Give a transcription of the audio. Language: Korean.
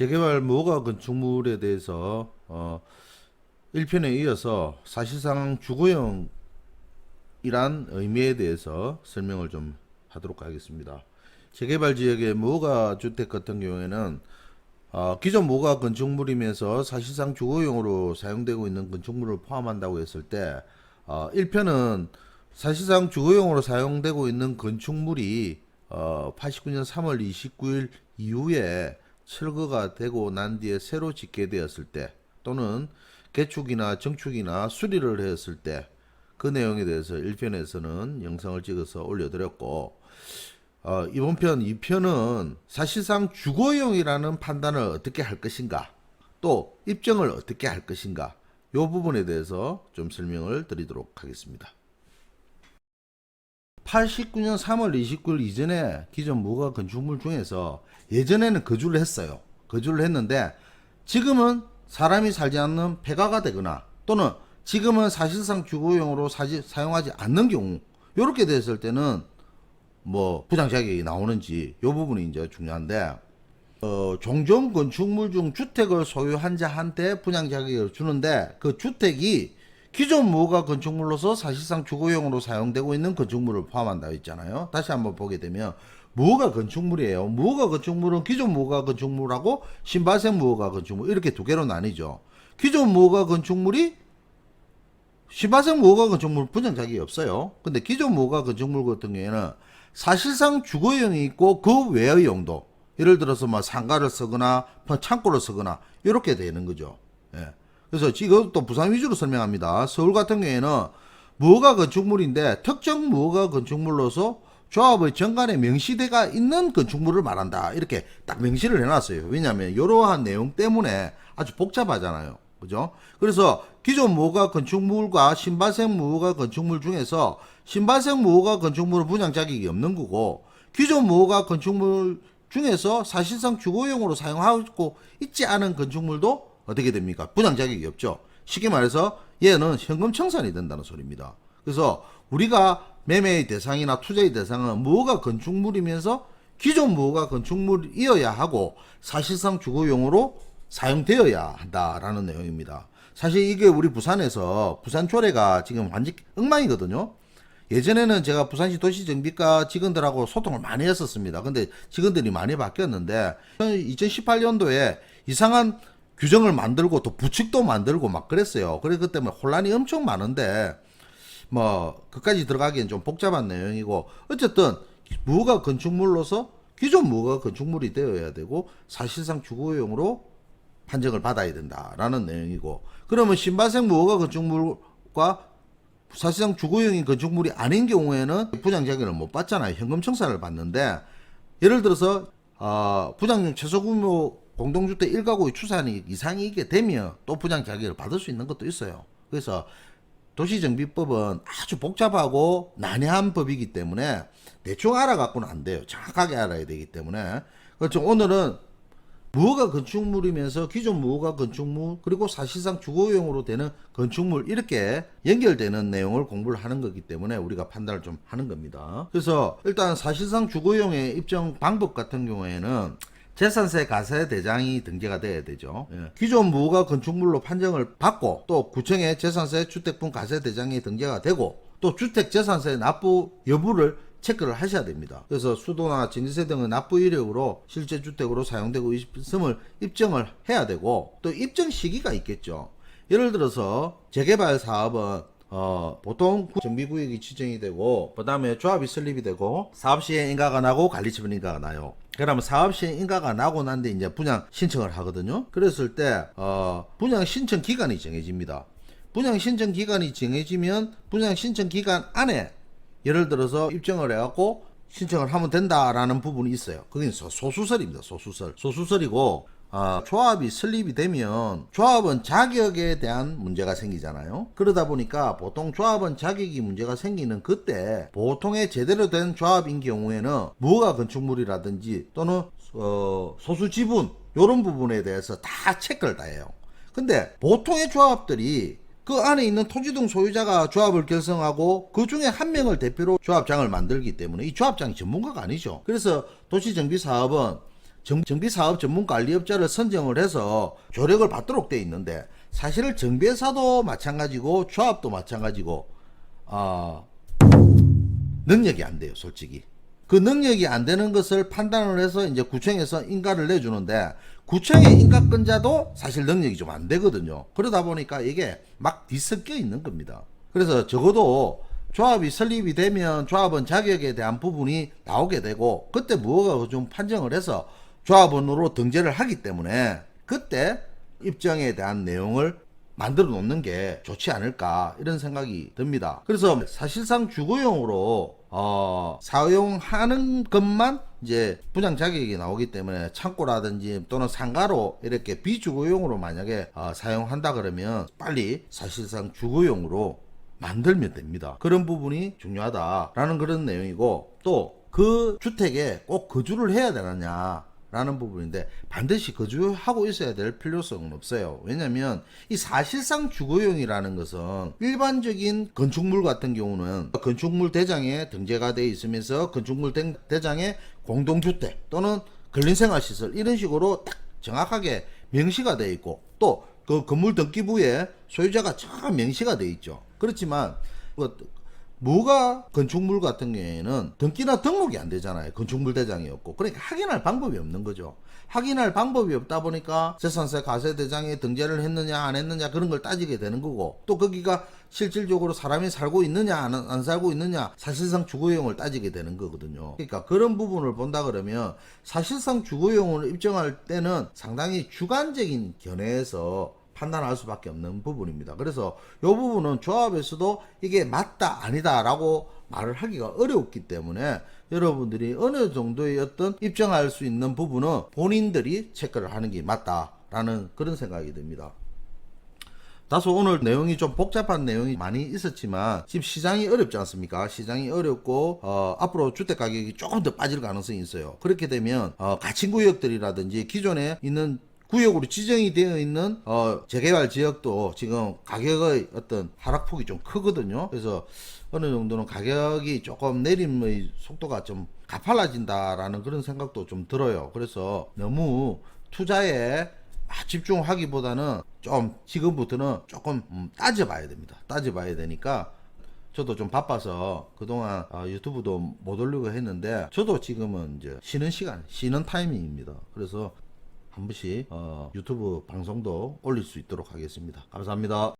재개발 무허가 건축물에 대해서 어 1편에 이어서 사실상 주거용이란 의미에 대해서 설명을 좀 하도록 하겠습니다. 재개발 지역의 무허가 주택 같은 경우에는 어, 기존 무허가 건축물이면서 사실상 주거용으로 사용되고 있는 건축물을 포함한다고 했을 때 어, 1편은 사실상 주거용으로 사용되고 있는 건축물이 어, 89년 3월 29일 이후에 철거가 되고 난 뒤에 새로 짓게 되었을 때 또는 개축이나 정축이나 수리를 했을 때 그 내용에 대해서 1편에서는 영상을 찍어서 올려드렸고 어, 이번 편 2편은 사실상 주거용이라는 판단을 어떻게 할 것인가 또 입증을 어떻게 할 것인가 이 부분에 대해서 좀 설명을 드리도록 하겠습니다. 89년 3월 29일 이전에 기존 무가 건축물 중에서 예전에는 거주를 했어요. 거주를 했는데 지금은 사람이 살지 않는 폐가가 되거나 또는 지금은 사실상 주거용으로 사지, 사용하지 않는 경우 이렇게 됐을 때는 뭐 부당 자격이 나오는지 이 부분이 이제 중요한데 어, 종종 건축물 중 주택을 소유한 자한테 분양 자격을 주는데 그 주택이 기존 무허가 건축물로서 사실상 주거용으로 사용되고 있는 건축물을 포함한다 했잖아요. 다시 한번 보게 되면 무허가 건축물이에요. 무허가 건축물은 기존 무허가 건축물하고 신발생 무허가 건축물 이렇게 두 개로 나뉘죠. 기존 무허가 건축물이 신발생 무허가 건축물 분양 자격이 없어요. 근데 기존 무허가 건축물 같은 경우에는 사실상 주거용이 있고 그 외의 용도 예를 들어서 뭐 상가를 쓰거나 뭐 창고를 쓰거나 이렇게 되는 거죠. 예. 그래서 지금 또 부산 위주로 설명합니다. 서울 같은 경우에는 무허가 건축물인데 특정 무허가 건축물로서 조합의 정관에 명시대가 있는 건축물을 말한다. 이렇게 딱 명시를 해놨어요. 왜냐하면 이러한 내용 때문에 아주 복잡하잖아요. 그죠? 그래서 기존 무허가 건축물과 신발생 무허가 건축물 중에서 신발생 무허가 건축물은 분양 자격이 없는 거고 기존 무허가 건축물 중에서 사실상 주거용으로 사용하고 있지 않은 건축물도 어떻게 됩니까? 분양 자격이 없죠. 쉽게 말해서 얘는 현금 청산이 된다는 소리입니다. 그래서 우리가 매매의 대상이나 투자의 대상은 무허가 건축물이면서 기존 무허가 건축물이어야 하고 사실상 주거용으로 사용되어야 한다라는 내용입니다. 사실 이게 우리 부산에서 부산 조례가 지금 완전 엉망이거든요. 예전에는 제가 부산시 도시정비과 직원들하고 소통을 많이 했었습니다. 근데 직원들이 많이 바뀌었는데 2018년도에 이상한 규정을 만들고 또 부칙도 만들고 막 그랬어요. 그래 그 때문에 혼란이 엄청 많은데 뭐 그까지 들어가기엔 좀 복잡한 내용이고 어쨌든 무허가 건축물로서 기존 무허가 건축물이 되어야 되고 사실상 주거용으로 판정을 받아야 된다라는 내용이고 그러면 신발생 무허가 건축물과 사실상 주거용인 건축물이 아닌 경우에는 부장 자격을 못 받잖아요. 현금 청산을 받는데 예를 들어서 어, 부장용 최소 규모 공동주택 1가구의 추산이 이상이 있게 되면 또 부장 자격을 받을 수 있는 것도 있어요. 그래서 도시정비법은 아주 복잡하고 난해한 법이기 때문에 대충 알아갖고는 안 돼요. 정확하게 알아야 되기 때문에 그렇죠. 오늘은 무허가 건축물이면서 기존 무허가 건축물 그리고 사실상 주거용으로 되는 건축물 이렇게 연결되는 내용을 공부를 하는 거기 때문에 우리가 판단을 좀 하는 겁니다. 그래서 일단 사실상 주거용의 입증 방법 같은 경우에는 재산세 가세 대장이 등재가 돼야 되죠. 예. 기존 무허가 건축물로 판정을 받고 또 구청에 재산세 주택분 가세 대장이 등재가 되고 또 주택 재산세 납부 여부를 체크를 하셔야 됩니다. 그래서 수도나 전기세 등의 납부 이력으로 실제 주택으로 사용되고 있음을 입증을 해야 되고 또 입증 시기가 있겠죠. 예를 들어서 재개발 사업은 어, 보통 정비구역이 지정이 되고 그 다음에 조합이 설립이 되고 사업시행 인가가 나고 관리처분 인가가 나요. 그러면 사업시행 인가가 나고 난 뒤에 이제 분양 신청을 하거든요. 그랬을 때 어, 분양 신청 기간이 정해집니다. 분양 신청 기간이 정해지면 분양 신청 기간 안에 예를 들어서 입증을 해갖고 신청을 하면 된다라는 부분이 있어요. 그게 소- 소수설입니다. 소수설. 소수설이고 아, 조합이 설립이 되면 조합은 자격에 대한 문제가 생기잖아요. 그러다 보니까 보통 조합은 자격이 문제가 생기는 그때 보통의 제대로 된 조합인 경우에는 무허가 건축물이라든지 또는 어, 소수 지분 이런 부분에 대해서 다 체크를 다 해요. 근데 보통의 조합들이 그 안에 있는 토지등 소유자가 조합을 결성하고 그 중에 한 명을 대표로 조합장을 만들기 때문에 이 조합장이 전문가가 아니죠. 그래서 도시정비 사업은 정, 정비사업 전문관리업자를 선정을 해서 조력을 받도록 돼 있는데 사실 정비회사도 마찬가지고 조합도 마찬가지고 아 능력이 안 돼요, 솔직히. 그 능력이 안 되는 것을 판단을 해서 이제 구청에서 인가를 내주는데 구청의 인가권자도 사실 능력이 좀 안 되거든요. 그러다 보니까 이게 막 뒤섞여 있는 겁니다. 그래서 적어도 조합이 설립이 되면 조합원 자격에 대한 부분이 나오게 되고 그때 무허가 좀 판정을 해서 조합원으로 등재를 하기 때문에 그때 입장에 대한 내용을 만들어 놓는 게 좋지 않을까 이런 생각이 듭니다. 그래서 사실상 주거용으로 어, 사용하는 것만 이제 부장 자격이 나오기 때문에 창고라든지 또는 상가로 이렇게 비주거용으로 만약에 어, 사용한다 그러면 빨리 사실상 주거용으로 만들면 됩니다. 그런 부분이 중요하다라는 그런 내용이고 또 그 주택에 꼭 거주를 해야 되느냐 라는 부분인데 반드시 거주하고 있어야 될 필요성은 없어요. 왜냐면 이 사실상 주거용이라는 것은 일반적인 건축물 같은 경우는 건축물 대장에 등재가 돼 있으면서 건축물 대- 대장에 공동주택 또는 근린생활시설 이런 식으로 딱 정확하게 명시가 돼 있고 또 그 건물 등기부에 소유자가 참 명시가 돼 있죠. 그렇지만 그 뭐가 건축물 같은 경우에는 등기나 등록이 안 되잖아요. 건축물 대장이 없고. 그러니까 확인할 방법이 없는 거죠. 확인할 방법이 없다 보니까 재산세 과세 대장에 등재를 했느냐 안 했느냐 그런 걸 따지게 되는 거고 또 거기가 실질적으로 사람이 살고 있느냐 안, 안 살고 있느냐 사실상 주거용을 따지게 되는 거거든요. 그러니까 그런 부분을 본다 그러면 사실상 주거용을 입증할 때는 상당히 주관적인 견해에서 판단할 수밖에 없는 부분입니다. 그래서 이 부분은 조합에서도 이게 맞다 아니다라고 말을 하기가 어렵기 때문에 여러분들이 어느 정도의 어떤 입증할 수 있는 부분은 본인들이 체크를 하는 게 맞다라는 그런 생각이 듭니다. 다소 오늘 내용이 좀 복잡한 내용이 많이 있었지만 지금 시장이 어렵지 않습니까? 시장이 어렵고 어, 앞으로 주택 가격이 조금 더 빠질 가능성이 있어요. 그렇게 되면 어, 가칭 구역들이라든지 기존에 있는 구역으로 지정이 되어 있는 어, 재개발 지역도 지금 가격의 어떤 하락폭이 좀 크거든요. 그래서 어느 정도는 가격이 조금 내림의 속도가 좀 가팔라진다라는 그런 생각도 좀 들어요. 그래서 너무 투자에 막 집중하기보다는 좀 지금부터는 조금 음, 따져봐야 됩니다. 따져봐야 되니까 저도 좀 바빠서 그동안 아, 유튜브도 못 올리고 했는데 저도 지금은 이제 쉬는 시간, 쉬는 타이밍입니다. 그래서 한 번씩 어, 유튜브 방송도 올릴 수 있도록 하겠습니다. 감사합니다.